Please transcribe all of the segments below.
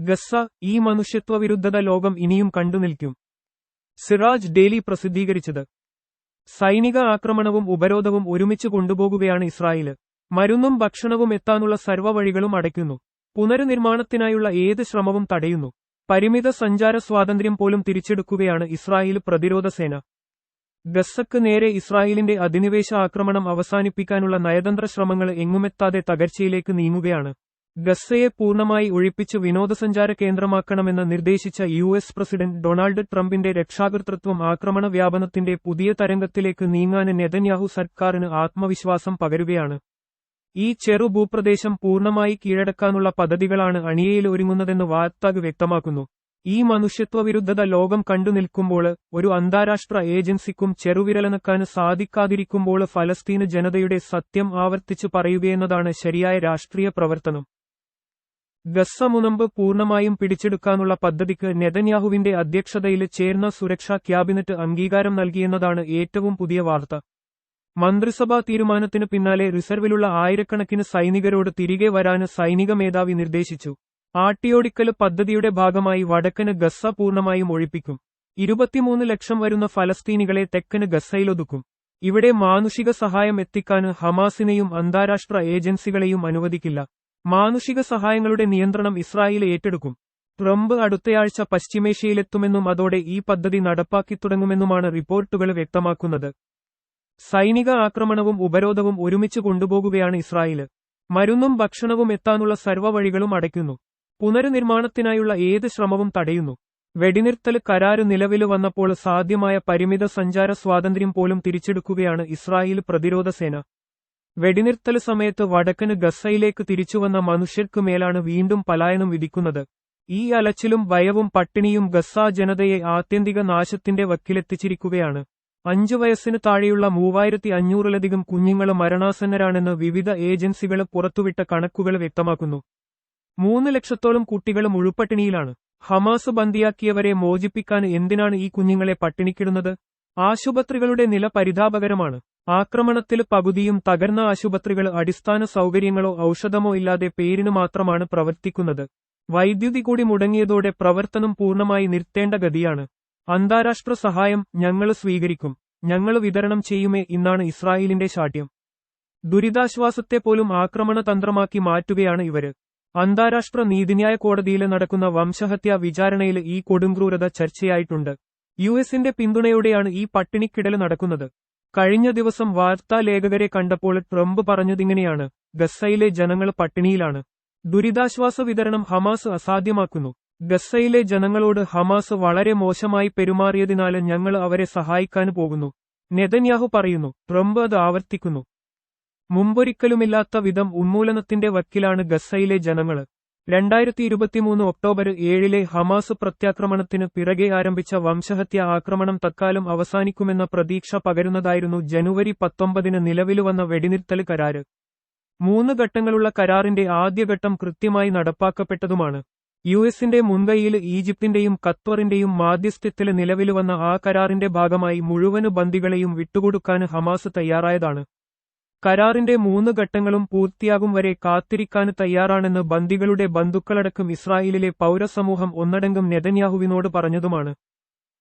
ഗസ്സ ഈ മനുഷ്യത്വവിരുദ്ധത ലോകം ഇനിയും കണ്ടുനിൽക്കും. സിറാജ് ഡെയിലി പ്രസിദ്ധീകരിച്ചത്. സൈനിക ആക്രമണവും ഉപരോധവും ഒരുമിച്ച് കൊണ്ടുപോകുകയാണ് ഇസ്രായേൽ. മരുന്നും ഭക്ഷണവും എത്താനുള്ള സർവവഴികളും അടയ്ക്കുന്നു. പുനർനിർമ്മാണത്തിനായുള്ള ഏത് ശ്രമവും തടയുന്നു. പരിമിത സഞ്ചാര സ്വാതന്ത്ര്യം പോലും തിരിച്ചെടുക്കുകയാണ് ഇസ്രായേൽ പ്രതിരോധ സേന. ഗസ്സക്ക് നേരെ ഇസ്രായേലിന്റെ അധിനിവേശ ആക്രമണം അവസാനിപ്പിക്കാനുള്ള നയതന്ത്ര ശ്രമങ്ങൾ എങ്ങുമെത്താതെ തകർച്ചയിലേക്ക് നീങ്ങുകയാണ്. ഗസ്സയെ പൂർണമായി ഒഴിപ്പിച്ച് വിനോദസഞ്ചാര കേന്ദ്രമാക്കണമെന്ന് നിർദ്ദേശിച്ച യു എസ് പ്രസിഡന്റ് ഡൊണാൾഡ് ട്രംപിന്റെ രക്ഷാകർതൃത്വം ആക്രമണ വ്യാപനത്തിന്റെ പുതിയ തരംഗത്തിലേക്ക് നീങ്ങാൻ നെതന്യാഹു സർക്കാരിന് ആത്മവിശ്വാസം പകരുകയാണ്. ഈ ചെറു ഭൂപ്രദേശം പൂർണമായി കീഴടക്കാനുള്ള പദ്ധതികളാണ് അണിയയിൽ ഒരുങ്ങുന്നതെന്ന് വാർത്താഗ് വ്യക്തമാക്കുന്നു. ഈ മനുഷ്യത്വവിരുദ്ധത ലോകം കണ്ടുനിൽക്കുമ്പോൾ ഒരു അന്താരാഷ്ട്ര ഏജൻസിക്കും ചെറുവിരലനക്കാൻ സാധിക്കാതിരിക്കുമ്പോൾ ഫലസ്തീന് ജനതയുടെ സത്യം ആവർത്തിച്ചു പറയുകയെന്നതാണ് ശരിയായ രാഷ്ട്രീയ പ്രവർത്തനം. ഗസ്സ മുനമ്പ് പൂർണമായും പിടിച്ചെടുക്കാനുള്ള പദ്ധതിക്ക് നെതന്യാഹുവിന്റെ അധ്യക്ഷതയിൽ ചേർന്ന സുരക്ഷാ ക്യാബിനറ്റ് അംഗീകാരം നൽകിയെന്നതാണ് ഏറ്റവും പുതിയ വാർത്ത. മന്ത്രിസഭാ തീരുമാനത്തിന് പിന്നാലെ റിസർവിലുള്ള ആയിരക്കണക്കിന് സൈനികരോട് തിരികെ വരാന് സൈനിക മേധാവി നിർദ്ദേശിച്ചു. ആട്ടിയോടിക്കൽ പദ്ധതിയുടെ ഭാഗമായി വടക്കന് ഗസ്സ പൂർണമായും ഒഴിപ്പിക്കും. ഇരുപത്തിമൂന്ന് ലക്ഷം വരുന്ന ഫലസ്തീനികളെ തെക്കന് ഗസ്സയിലൊതുക്കും. ഇവിടെ മാനുഷിക സഹായം എത്തിക്കാൻ ഹമാസിനെയും അന്താരാഷ്ട്ര ഏജൻസികളെയും അനുവദിക്കില്ല. മാനുഷിക സഹായങ്ങളുടെ നിയന്ത്രണം ഇസ്രായേൽ ഏറ്റെടുക്കും. ട്രംപ് അടുത്തയാഴ്ച പശ്ചിമേഷ്യയിലെത്തുമെന്നും അതോടെ ഈ പദ്ധതി നടപ്പാക്കി തുടങ്ങുമെന്നുമാണ് റിപ്പോർട്ടുകൾ വ്യക്തമാക്കുന്നത്. സൈനിക ആക്രമണവും ഉപരോധവും ഒരുമിച്ച് കൊണ്ടുപോകുകയാണ് ഇസ്രായേൽ. മരുന്നും ഭക്ഷണവും എത്താനുള്ള സർവവഴികളും അടയ്ക്കുന്നു. പുനർനിർമ്മാണത്തിനായുള്ള ഏത് ശ്രമവും തടയുന്നു. വെടിനിർത്തൽ കരാറ് നിലവിൽ വന്നപ്പോൾ സാധ്യമായ പരിമിത സഞ്ചാര സ്വാതന്ത്ര്യം പോലും തിരിച്ചെടുക്കുകയാണ് ഇസ്രായേൽ പ്രതിരോധ സേന. വെടിനിർത്തൽ സമയത്ത് വടക്കന് ഗസയിലേക്ക് തിരിച്ചുവന്ന മനുഷ്യർക്ക് മേലാണ് വീണ്ടും പലായനം വിധിക്കുന്നത്. ഈ അലച്ചിലും ഭയവും പട്ടിണിയും ഗസ ജനതയെ ആത്യന്തിക നാശത്തിന്റെ വക്കിലെത്തിച്ചിരിക്കുകയാണ്. അഞ്ചു വയസ്സിന് താഴെയുള്ള മൂവായിരത്തി അഞ്ഞൂറിലധികം കുഞ്ഞുങ്ങൾ മരണാസന്നരാണെന്ന് വിവിധ ഏജൻസികൾ പുറത്തുവിട്ട കണക്കുകൾ വ്യക്തമാക്കുന്നു. മൂന്ന് ലക്ഷത്തോളം കുട്ടികൾ മുഴുപ്പട്ടിണിയിലാണ്. ഹമാസ് ബന്ദിയാക്കിയവരെ മോചിപ്പിക്കാൻ എന്തിനാണ് ഈ കുഞ്ഞുങ്ങളെ പട്ടിണിക്കിടുന്നത്? ആശുപത്രികളുടെ നില പരിതാപകരമാണ്. ആക്രമണത്തിൽ പകുതിയും തകർന്ന ആശുപത്രികൾ അടിസ്ഥാന സൗകര്യങ്ങളോ ഔഷധമോ ഇല്ലാതെ പേരിനു മാത്രമാണ് പ്രവർത്തിക്കുന്നത്. വൈദ്യുതി കൂടി മുടങ്ങിയതോടെ പ്രവർത്തനം പൂർണമായി നിർത്തേണ്ട ഗതിയാണ്. അന്താരാഷ്ട്ര സഹായം ഞങ്ങൾ സ്വീകരിക്കും. ഞങ്ങൾ വിതരണം ചെയ്യുമേ ഇന്നാണ് ഇസ്രായേലിന്റെ ശാഠ്യം. ദുരിതാശ്വാസത്തെ പോലും ആക്രമണ തന്ത്രമാക്കി മാറ്റുകയാണ് ഇവർ അന്താരാഷ്ട്ര നീതിന്യായ കോടതിയിൽ നടക്കുന്ന വംശഹത്യാ വിചാരണയിൽ ഈ കൊടുംക്രൂരത ചർച്ചയായിട്ടുണ്ട്. യു എസിന്റെ പിന്തുണയോടെയാണ് ഈ പട്ടിണിക്കിടൽ നടക്കുന്നത്. കഴിഞ്ഞ ദിവസം വാർത്താ ലേഖകരെ കണ്ടപ്പോൾ ട്രംപ് പറഞ്ഞതിങ്ങനെയാണ് ഗസയിലെ ജനങ്ങൾ പട്ടിണിയിലാണ്. ദുരിതാശ്വാസ വിതരണം ഹമാസ് അസാധ്യമാക്കുന്നു. ഗസയിലെ ജനങ്ങളോട് ഹമാസ് വളരെ മോശമായി പെരുമാറിയതിനാൽ ഞങ്ങൾ അവരെ സഹായിക്കാൻ പോകുന്നു. നെതന്യാഹു പറയുന്നു ട്രംപ് അത് ആവർത്തിക്കുന്നു. മുമ്പൊരിക്കലുമില്ലാത്ത വിധം ഉന്മൂലനത്തിന്റെ വക്കിലാണ് ഗസയിലെ ജനങ്ങൾ. രണ്ടായിരത്തി ഇരുപത്തിമൂന്ന് ഒക്ടോബർ ഏഴിലെ ഹമാസ് പ്രത്യാക്രമണത്തിന് പിറകെ ആരംഭിച്ച വംശഹത്യ ആക്രമണം തക്കാലം അവസാനിക്കുമെന്ന പ്രതീക്ഷ പകരുന്നതായിരുന്നു ജനുവരി പത്തൊമ്പതിന് നിലവിലുവന്ന വെടിനിർത്തൽ കരാർ മൂന്ന് ഘട്ടങ്ങളുള്ള കരാറിന്റെ ആദ്യഘട്ടം കൃത്യമായി നടപ്പാക്കപ്പെട്ടതുമാണ്. യു എസിന്റെ മുൻകൈയിൽ ഈജിപ്തിന്റെയും ഖത്വറിന്റെയും മാധ്യസ്ഥ്യത്തിൽ നിലവിലുവന്ന ആ കരാറിന്റെ ഭാഗമായി മുഴുവൻ ബന്ദികളെയും വിട്ടുകൊടുക്കാൻ ഹമാസ് തയ്യാറായതാണ്. കരാറിന്റെ മൂന്ന് ഘട്ടങ്ങളും പൂർത്തിയാകും വരെ കാത്തിരിക്കാൻ തയ്യാറാണെന്ന് ബന്ദികളുടെ ബന്ധുക്കളടക്കം ഇസ്രായേലിലെ പൌരസമൂഹം ഒന്നടങ്കം നെതന്യാഹുവിനോട് പറഞ്ഞതുമാണ്.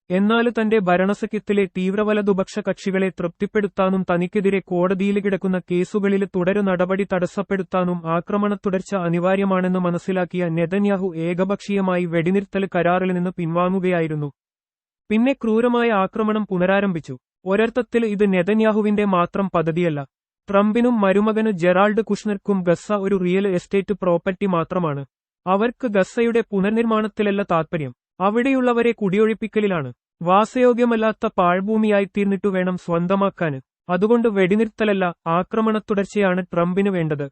എന്നാൽ തന്റെ ഭരണസഖ്യത്തിലെ തീവ്രവലതുപക്ഷ കക്ഷികളെ തൃപ്തിപ്പെടുത്താനും തനിക്കെതിരെ കോടതിയിൽ കിടക്കുന്ന കേസുകളിൽ തുടരു നടപടി തടസ്സപ്പെടുത്താനും ആക്രമണ തുടർച്ച അനിവാര്യമാണെന്ന് മനസ്സിലാക്കിയ നെതന്യാഹു ഏകപക്ഷീയമായി വെടിനിർത്തൽ കരാറിൽ നിന്ന് പിൻവാങ്ങുകയായിരുന്നു. പിന്നെ ക്രൂരമായ ആക്രമണം പുനരാരംഭിച്ചു. ഒരർത്ഥത്തിൽ ഇത് നെതന്യാഹുവിന്റെ മാത്രം പദ്ധതിയല്ല. ട്രംപിനും മരുമകന് ജെറാൾഡ് കുഷ്ണർക്കും ഗസ ഒരു റിയൽ എസ്റ്റേറ്റ് പ്രോപ്പർട്ടി മാത്രമാണ്. അവർക്ക് ഗസയുടെ പുനർനിർമ്മാണത്തിലല്ല താൽപര്യം അവിടെയുള്ളവരെ കുടിയൊഴിപ്പിക്കലിലാണ്. വാസയോഗ്യമല്ലാത്ത പാഴ്ഭൂമിയായിത്തീർന്നിട്ടു വേണം സ്വന്തമാക്കാന് അതുകൊണ്ട് വെടിനിർത്തലല്ല ആക്രമണ തുടർച്ചയാണ് ട്രംപിന് വേണ്ടത്.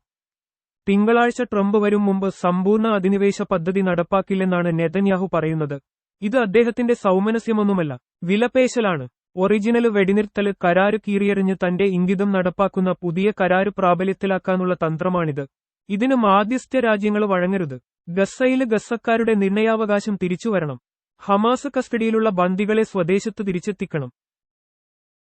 തിങ്കളാഴ്ച ട്രംപ് വരും മുമ്പ് സമ്പൂർണ അധിനിവേശ പദ്ധതി നടപ്പാക്കില്ലെന്നാണ് നെതന്യാഹു പറയുന്നത്. ഇത് അദ്ദേഹത്തിന്റെ സൗമനസ്യമൊന്നുമല്ല വിലപേശലാണ്. ഒറിജിനൽ വെടിനിർത്തൽ കരാര് കീറിയെറിഞ്ഞ് തന്റെ ഇംഗിതം നടപ്പാക്കുന്ന പുതിയ കരാര് പ്രാബല്യത്തിലാക്കാനുള്ള തന്ത്രമാണിത്. ഇതിന് മാധ്യസ്ഥ രാജ്യങ്ങൾ വഴങ്ങരുത്. ഗസയിൽ ഗസക്കാരുടെ നിർണയാവകാശം തിരിച്ചുവരണം. ഹമാസ് കസ്റ്റഡിയിലുള്ള ബന്ദികളെ സ്വദേശത്ത് തിരിച്ചെത്തിക്കണം.